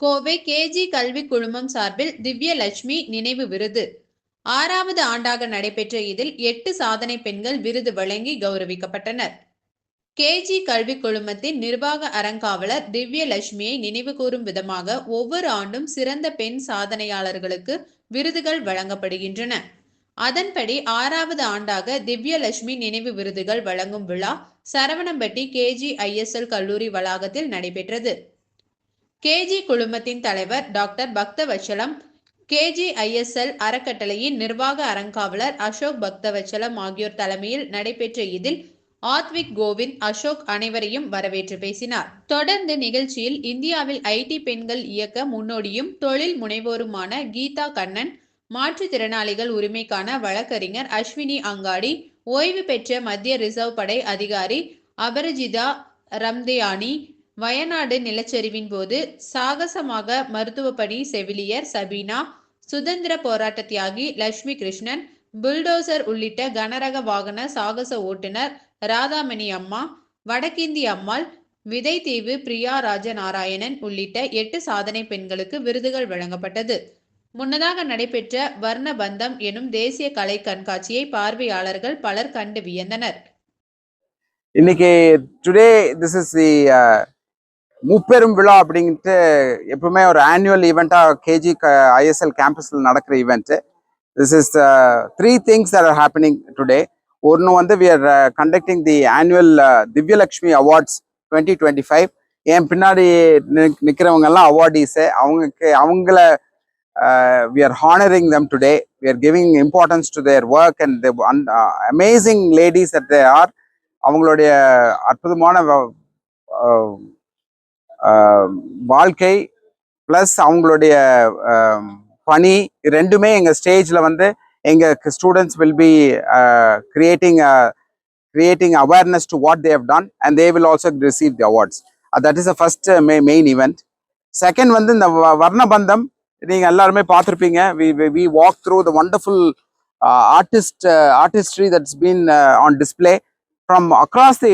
Kovai KG கல்வி குழுமம் சார்பில் திவ்யலட்சுமி நினைவு விருது. ஆறாவது ஆண்டாக நடைபெற்ற இதில் எட்டு சாதனை பெண்கள் விருது வழங்கி கௌரவிக்கப்பட்டனர். கேஜி கல்வி குழுமத்தின் நிர்வாக அறங்காவலர் திவ்யலட்சுமியை நினைவு கூறும் விதமாக ஒவ்வொரு ஆண்டும் சிறந்த பெண் சாதனையாளர்களுக்கு விருதுகள் வழங்கப்படுகின்றன. அதன்படி ஆறாவது ஆண்டாக திவ்யலட்சுமி நினைவு விருதுகள் வழங்கும் விழா சரவணம்பட்டி கேஜி ஐஎஸ்எல் கல்லூரி வளாகத்தில் நடைபெற்றது. கேஜி குழுமத்தின் தலைவர் டாக்டர் பக்தவச்சலம் கேஜி ஐஎஸ்எல் அறக்கட்டளையின் நிர்வாக அறங்காவலர் அசோக் பக்தவச்சலம் ஆகியோர் தலைமையில் நடைபெற்ற இதில் ஆத்விக் கோவிந்த் அசோக் அனைவரையும் வரவேற்று பேசினார். தொடர்ந்து நிகழ்ச்சியில் இந்தியாவில் ஐடி பெண்கள் இயக்க முன்னோடியும் தொழில் முனைவோருமான கீதா கண்ணன் மாற்றுத்திறனாளிகள் உரிமைக்கான வழக்கறிஞர் அஸ்வினி அங்காடி ஓய்வு பெற்ற மத்திய ரிசர்வ் படை அதிகாரி அபரஜிதா ரம்தேயானி வயநாடு நிலச்சரிவின் போது சாகசமாக மருத்துவ பணி செவிலியர் சபீனா சுதந்திர போராட்ட தியாகி லட்சுமி கிருஷ்ணன் புல்டோசர் உள்ளிட்ட கனரக வாகன சாகச ஓட்டுநர் ராதாமணி அம்மா வடக்கிந்தி அம்மாள் விதைத்தீவு பிரியா ராஜநாராயணன் உள்ளிட்ட எட்டு சாதனை பெண்களுக்கு விருதுகள் வழங்கப்பட்டது. முன்னதாக நடைபெற்ற வர்ணபந்தம் எனும் தேசிய கலை கண்காட்சியை பார்வையாளர்கள் பலர் கண்டு வியந்தனர். இன்னைக்கு டுடே திஸ் இஸ் தி முப்பெரும் விழா அப்படின்ட்டு எப்பவுமே ஒரு ஆனுவல் ஈவெண்ட்டாக கேஜி ஐஎஸ்எல் கேம்பஸில் நடக்கிற event this is three things are happening today ஒன்று வந்து we are conducting the annual Divyalakshmi awards twenty twenty five என் பின்னாடி நிற்கிறவங்க எல்லாம் அவார்டீஸு அவங்களுக்கு அவங்கள we are honouring them today we are giving importance to their work and amazing ladies at they are அவங்களுடைய அற்புதமான வ- வாழ்க்கை ப்ளஸ் அவங்களுடைய பணி ரெண்டுமே எங்கள் ஸ்டேஜில் வந்து எங்கள் students will be creating creating awareness to what they've done and they will also receive the awards that is a first மெ மெயின் ஈவெண்ட் செகண்ட் வந்து இந்த வ- வர்ணபந்தம். நீங்கள் எல்லாருமே பார்த்துருப்பீங்க. We we walk through the wonderful artist artistry that's been on display from across the